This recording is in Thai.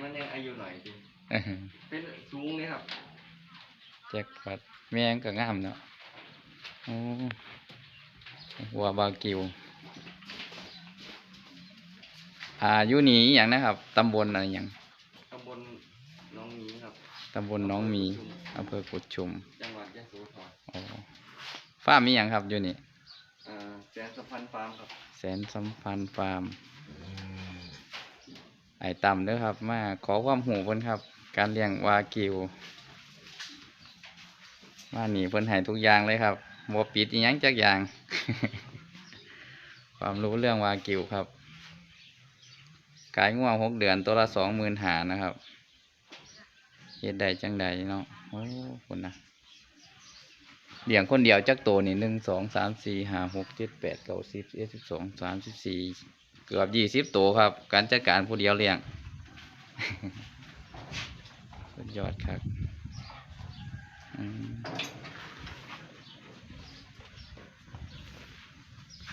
มันยังอายุหน่อยจริงเออเป็นสูงเลยครับแจ็คพอตแม่งก็งามเนาะโอ้หัวบากิวอ่าอยู่นี่อหย่างนะครับตำบลอะไรอย่างตำบลหน้องหมีครับตำบลหน้องมีอำเภอกุดชุม จังหวัดยะโสธรโอ้ฟาร์มมีอย่างครับอยู่นี่อ่าแสนสะพันฟาร์มครับ แสนสัมพันธ์ฟาร์ม ไอ้ต่ำเด้อครับ มาขอความหูเพิ่นครับ การเลี้ยงวากิวมาหนีเพิ่นให้ทุกอย่างเลยครับบ่ปิดยังจักอย่าง ความรู้เรื่องวากิวครับกายง่วงหกเดือนตัวละสองหมื่นหานะครับเฮ็ดได้จังใดเนาะโอ้คนนะเลี้ยงคนเดียวจักตัวนี่หนึ่งสองสามสี่ห้าหกเจ็ดแปดเก้าสิบเอ็ดสิบสองสามสิบสี่ เกือบยี่สิบตัวครับ การจัดการผู้เดียวเลี้ยง สุดยอดครับอืม